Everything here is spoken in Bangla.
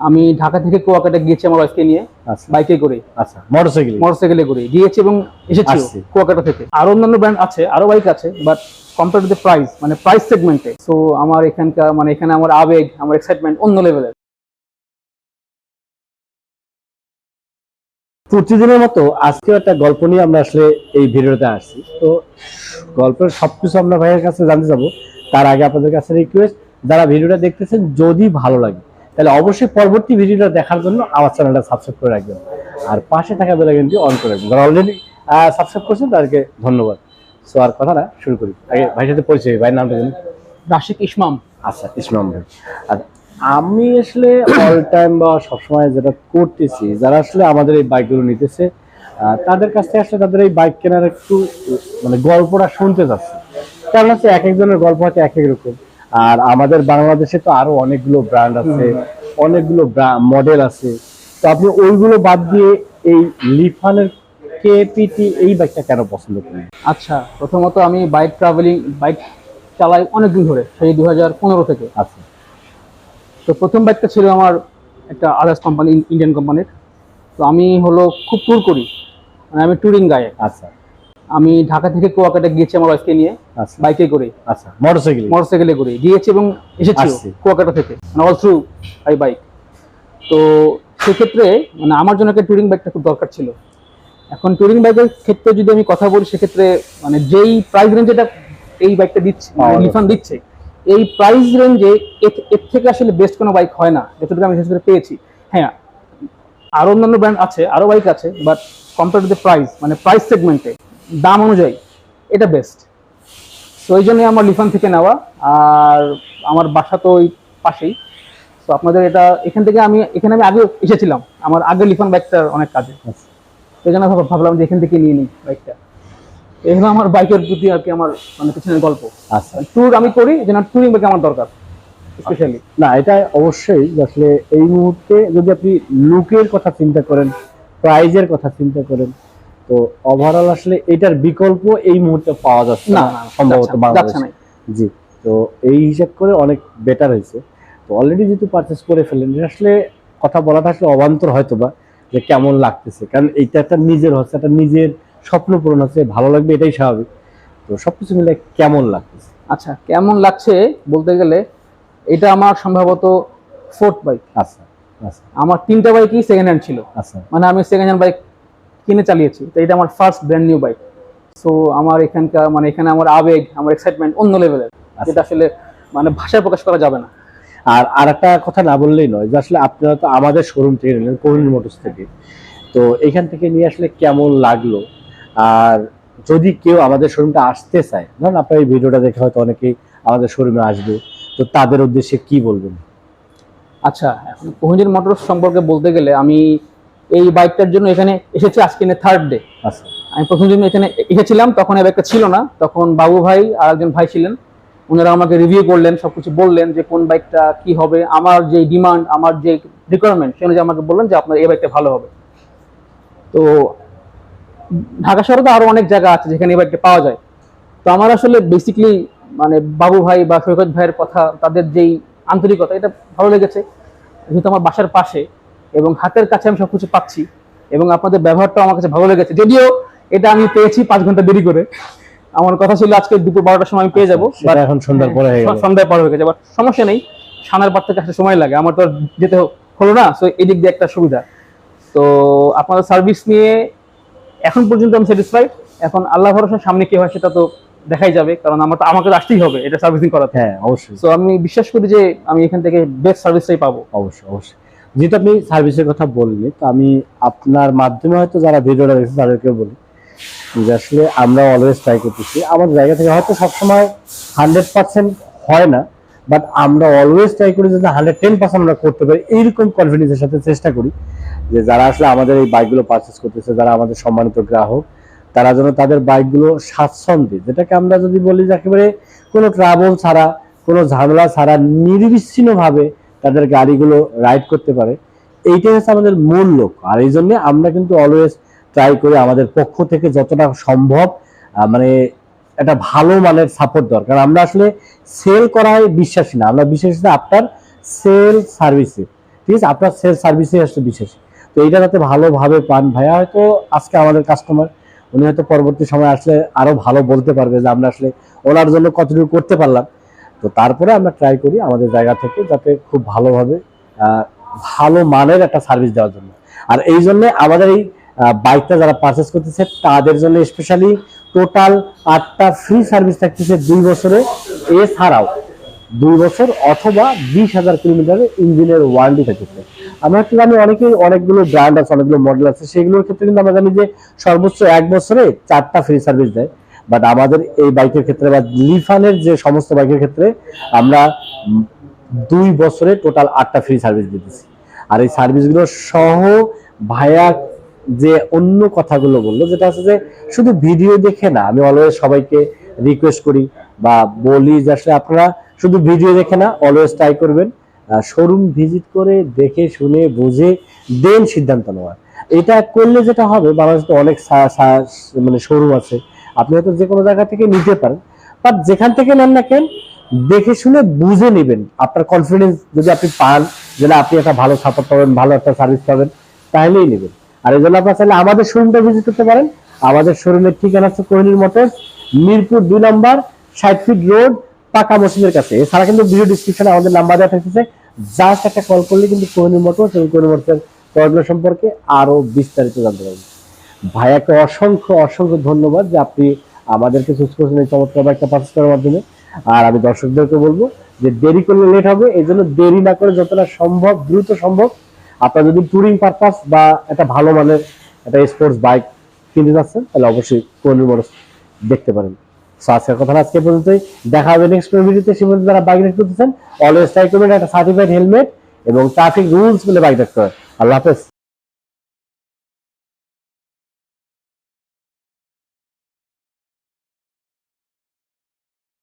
আমি ঢাকা থেকে কুয়াকাটা গিয়েছি আমার ওয়াইফকে নিয়ে আচ্ছা। বাইকে করে। আচ্ছা মোটরসাইকেল মোটরসাইকেলে করে। গিয়েছি এবং এসেছি কুয়াকাটা থেকে। আরও অন্যান্য ব্র্যান্ড আছে আরও বাইক আছে but compare to the price মানে প্রাইস সেগমেন্টে সো আমার এখানকার মানে এখানে আমার আবেগ আমার এক্সাইটমেন্ট অন্য লেভেলের প্রতিদিনের মতো আজকেও একটা গল্প নিয়ে আমরা আসলে এই ভিডিওতে আসছি। তো গল্পের সবকিছু আমরা ভাইয়ের কাছে জানতে যাব। তার আগে আপনাদের কাছে রিকোয়েস্ট যারা ভিডিওটা দেখতেছেন যদি ভালো লাগে তাহলে অবশ্যই পরবর্তী ভিডিওটা দেখার জন্য আমার চ্যানেলটা সাবস্ক্রাইব করে রাখবেন। আর পাশে থাকা বেলা কিন্তু অন করে রাখবেন। যারা অলরেডি সাবস্ক্রাইব করছেন তাদেরকে ধন্যবাদ। সো আর কথা না শুরু করি। আগে ভাইয়ের সাথে পরিচয় ভাইয়ের নামটা জানি? রাশিক ইসমাম। আচ্ছা ইসলাম ভাই। আর আমি আসলে অল টাইম বা সবসময় যেটা করতেছি যারা আসলে আমাদের এই বাইকগুলো নিতেছে তাদের কাছ থেকে আসলে তাদের এই বাইক কেনার একটু মানে গল্পটা শুনতে যাচ্ছে কারণ হচ্ছে এক একজনের গল্প হয়তো এক এক রকম। আর আমাদের বাংলাদেশে তো আরও অনেকগুলো ব্র্যান্ড আছে অনেকগুলো মডেল আছে। তো আপনি ওইগুলো বাদ দিয়ে এই লিফানের কেপিটি এই বাইকটা কেন পছন্দ করেন? আচ্ছা প্রথমত আমি বাইক ট্রাভেলিং বাইক চালাই অনেকদিন ধরে সেই দু পনেরো থেকে। আচ্ছা। তো প্রথম বাইকটা ছিল আমার একটা আদার্স কোম্পানি ইন্ডিয়ান কোম্পানির তো আমি হলো খুব ট্যুর করি। মানে আমি ট্যুরিং গায়ে আচ্ছা। আমি ঢাকা থেকে কুয়াকাটা গিয়েছি আমার ওয়াইফকে নিয়ে আচ্ছা। বাইকে করে। আচ্ছা মোটরসাইকেল মোটরসাইকেলে করে। গিয়েছি এবং এসেছি। কুয়াকাটা থেকে মানে অল থ্রু বাই বাইক তো সেক্ষেত্রে মানে আমার জন্য একটা ট্যুরিং বাইকটা খুব দরকার ছিল। এখন ট্যুরিং বাইকের ক্ষেত্রে যদি আমি কথা বলি সেক্ষেত্রে মানে যেই প্রাইস রেঞ্জেটা এই বাইকটা দিচ্ছে পাওয়া লিফান দিচ্ছে এই প্রাইস রেঞ্জে এর থেকে আসলে বেস্ট কোনো বাইক হয় না যতটুকু আমি বিশেষ করে পেয়েছি। হ্যাঁ আরও অন্যান্য ব্র্যান্ড আছে আরও বাইক আছে but compare to the price মানে প্রাইস সেগমেন্টে দাম অনুযায়ী এটা বেস্ট তো ওই জন্যই আমার লিফান থেকে নেওয়া আর আমার বাসা তো ওই পাশেই। তো আপনাদের এটা এখান থেকে আমি এখানে আমি আগে এসেছিলাম আমার আগে লিফান বাইকটার অনেক কাজে। এই জন্য ভাব- ভাবলাম যে এখান থেকে নিয়ে নিই বাইকটা এই হলো আমার বাইকের প্রতি আর কি আমার মানে পিছনের গল্প। আচ্ছা। ট্যুর আমি করি যে না ট্যুরিং বাইক আমার দরকার স্পেশালি না এটা অবশ্যই আসলে এই মুহূর্তে যদি আপনি লুকের কথা চিন্তা করেন প্রাইজের কথা চিন্তা করেন তো ওভারঅল আসলে এটার বিকল্প এই মুহূর্তে পাওয়া যাচ্ছে না সম্ভবত বাংলাদেশে। জি তো এই হিসাব করে অনেক বেটার হয়েছে। তো অলরেডি যেহেতু পারচেস করে ফেলেন আসলে কথা বলাটা আসলে অবান্তর হয়তো বা যে কেমন লাগতেছে। কারণ এইটা একটা নিজের হচ্ছে একটা নিজের স্বপ্ন পূরণ হচ্ছে ভালো লাগবে এটাই স্বাভাবিক। তো সবকিছু মিলে কেমন লাগতেছে? আচ্ছা কেমন লাগছে বলতে গেলে এটা আমার সম্ভবত ফোর্থ বাইক আচ্ছা আচ্ছা। আমার তিনটা বাইকই সেকেন্ড হ্যান্ড ছিল। আচ্ছা। মানে আমি সেকেন্ড হ্যান্ড বাইক কিনে চালিয়েছি। তো এটা আমার first brand new bike so আমার এখানকার মানে এখানে আমার আবেগ আমার এক্সাইটমেন্ট অন্য লেভেলের যেটা আসলে মানে ভাষায় প্রকাশ করা যাবে না। আর আর একটা কথা না বললেই নয় যে আসলে আপনারা তো আমাদের শোরুম থেকে নিলেন কোহিনুর মোটরস থেকে। তো এখান থেকে নিয়ে আসলে কেমন লাগল? আর যদি কেউ আমাদের শোরুমটা আসতে চায় ধরুন আপনার এই ভিডিওটা দেখে হয়তো অনেকেই আমাদের শোরুমে আসবে তো তাদের উদ্দেশ্যে কি বলবেন? আচ্ছা এখন কোহিনুর মোটরস সম্পর্কে বলতে গেলে আমি এই বাইকটার জন্য এখানে এসেছি আজকে থার্ড ডে আচ্ছা। আমি প্রথম দিন এখানে এসেছিলাম তখন এই বাইকটা ছিল না। তখন বাবু ভাই আর একজন ভাই ছিলেন ওনারা আমাকে রিভিউ করলেন সবকিছু বললেন যে কোন বাইকটা কি হবে আমার যে ডিমান্ড আমার যে রিকোয়ারমেন্ট সে অনুযায়ী আমাকে বললেন যে আপনার এই বাইকটা ভালো হবে। তো ঢাকা শহরে তো আরও অনেক জায়গা আছে যেখানে এই বাইকটা পাওয়া যায়। তো আমার আসলে বেসিকলি মানে বাবু ভাই বা সৈকত ভাইয়ের কথা তাদের যেই আন্তরিকতা এটা ভালো লেগেছে। যেহেতু আমার বাসার পাশে এবং হাতের কাছে আমি সবকিছু পাচ্ছি এবং আপনাদের ব্যবহারটাও আমার কাছে ভালো লেগেছে। যদিও এটা আমি পেয়েছি পাঁচ ঘণ্টা দেরি করে। আমার কথা ছিল আজকে দুপুর বারোটার সময় আমি পেয়ে যাব এখন সন্ধ্যার পরে সন্ধ্যায় পরে হয়ে গেছে বাট সমস্যা নেই সানার পার থেকে আসতে সময় লাগে আমার তো যেতে হলো না সো এই দিক দিয়ে একটা সুবিধা। তো আপনাদের সার্ভিস নিয়ে এখন পর্যন্ত আমি স্যাটিসফাইড এখন আল্লাহ ভরসা সামনে কি হয় সেটা তো দেখাই যাবে কারণ আমার তো আমাকে আসতেই হবে এটা সার্ভিসিং করাতে। হ্যাঁ অবশ্যই। তো আমি বিশ্বাস করি যে আমি এখান থেকে বেস্ট সার্ভিসটাই পাবো। অবশ্যই অবশ্যই। যেহেতু আপনি সার্ভিসের কথা বললেন, তো আমি আপনার মাধ্যমে হয়তো যারা ভিডিওটা দেখছে তাদেরকে বলি যে আসলে আমরা অলওয়েজ ট্রাই করতেছি। আমার জায়গা থেকে হয়তো সবসময় হান্ড্রেড পার্সেন্ট হয় না বাট আমরা অলওয়েজ ট্রাই করি যাতে হান্ড্রেড টেন পার্সেন্ট আমরা করতে পারি। এইরকম কনফিডেন্সের সাথে চেষ্টা করি যে যারা আসলে আমাদের এই বাইকগুলো পারচেস করতেছে, যারা আমাদের সম্মানিত গ্রাহক, তারা যেন তাদের বাইকগুলো স্বাচ্ছন্দ্যে, যেটাকে আমরা যদি বলি যে একেবারে কোনো ট্রাভেল ছাড়া, কোনো ঝামেলা ছাড়া, নির্বিচ্ছিন্নভাবে তাদের গাড়িগুলো রাইড করতে পারে। এইটাই হচ্ছে আমাদের মূল লক্ষ্য। আর এই জন্য আমরা কিন্তু অলওয়েজ ট্রাই করি আমাদের পক্ষ থেকে যতটা সম্ভব মানে একটা ভালো মানের সাপোর্ট দরকার আমরা আসলে সেল করায় বিশ্বাসী না। আমরা বিশ্বাসী না আপনার সেল সার্ভিসে ঠিক আছে? আপনার সেল সার্ভিসে আসলে বিশেষ তো এইটা যাতে ভালোভাবে পান ভাইয়া, হয়তো আজকে আমাদের কাস্টমার উনি হয়তো পরবর্তী সময় আসলে আরও ভালো বলতে পারবে যে আমরা আসলে ওনার জন্য কতটুকু করতে পারলাম। তো তারপরে আমরা ট্রাই করি আমাদের জায়গা থেকে যাতে খুব ভালোভাবে ভালো মানের একটা সার্ভিস দেওয়ার জন্য। আর এই জন্য আমাদের এই বাইকটা যারা পারচেস করতেছে, তাদের জন্য স্পেশালি টোটাল আটটা ফ্রি সার্ভিস থাকতেছে দুই বছরে। এছাড়াও দুই বছর অথবা বিশ হাজার কিলোমিটারের ইঞ্জিনের ওয়ারেন্টি থাকতেছে। আমরা একটু জানি অনেকেই অনেকগুলো ব্র্যান্ড আছে, অনেকগুলো মডেল আছে, সেগুলোর ক্ষেত্রে কিন্তু আমরা জানি যে সর্বোচ্চ এক বছরে চারটা ফ্রি সার্ভিস দেয়। বাট আমাদের এই বাইকের ক্ষেত্রে বা লিফানের যে সমস্ত বাইকের ক্ষেত্রে আমরা দুই বছরে টোটাল আটটা ফ্রি সার্ভিস দিতেছি। আর এই সার্ভিসগুলো সহ ভাইয়া যে অন্য কথাগুলো বলল, যেটা আছে যে শুধু ভিডিও দেখে না, আমি অলওয়েজ সবাইকে রিকোয়েস্ট করি বা বলি যে আসলে আপনারা শুধু ভিডিও দেখে না অলওয়েজ ট্রাই করবেন। শোরুম ভিজিট করে দেখে, শুনে, বুঝে দেন সিদ্ধান্ত নেওয়ার। এটা করলে যেটা হবে, বাংলাদেশে অনেক মানে শোরুম আছে। আপনি হয়তো যে কোনো জায়গা থেকে নিতে পারেন বাট যেখান থেকে নেন না কেন, দেখে শুনে বুঝে নেবেন। আপনার কনফিডেন্স যদি আপনি পান যে না, আপনি একটা ভালো সাপোর্ট পাবেন, ভালো একটা সার্ভিস পাবেন, তাহলেই নেবেন। আর এই জন্য আপনার চাইলে আমাদের শোরুমটা ভিজিট করতে পারেন। আমাদের শোরুমের ঠিকানা হচ্ছে কোহিনুর মোটরস মিরপুর দুই নম্বর, ষাট ফিট রোড পাকা মসজিদের কাছে। এছাড়া কিন্তু ভিডিও ডিসক্রিপশনে আমাদের নাম্বার দেওয়া থাকতেছে। জাস্ট একটা কল করলে কিন্তু কোহিনুর মোটরস এবং কোহিনুর মোটরসের প্রয়োজন সম্পর্কে আরও বিস্তারিত জানতে পারবেন। ভাইয়াকে অসংখ্য অসংখ্য ধন্যবাদ যে আপনি আমাদেরকে চুজ করেছেন এই চমৎকার বাইকটা পারচেস করার মাধ্যমে। আর আমি দর্শকদেরকে বলব যে দেরি করলে লেট হবে, এই জন্য দেরি না করে যতটা সম্ভব, দ্রুত সম্ভব আপনার যদি টুরিং পারপাস বা একটা ভালো মানের একটা স্পোর্টস বাইক কিনতে যাচ্ছেন, তাহলে অবশ্যই কোহিনুর মোটরস দেখতে পারেন। আজকের কথা আজকে পর্যন্তই। দেখা হবে নেক্সট ভিডিওতে সে পর্যন্ত যারা বাইক রাইড করতেছেন অলওয়েজ ট্রাই করবেন একটা সার্টিফাইড হেলমেট এবং ট্রাফিক রুলস বলে বাইক রাখতে হয় আল্লাহ হাফেজ।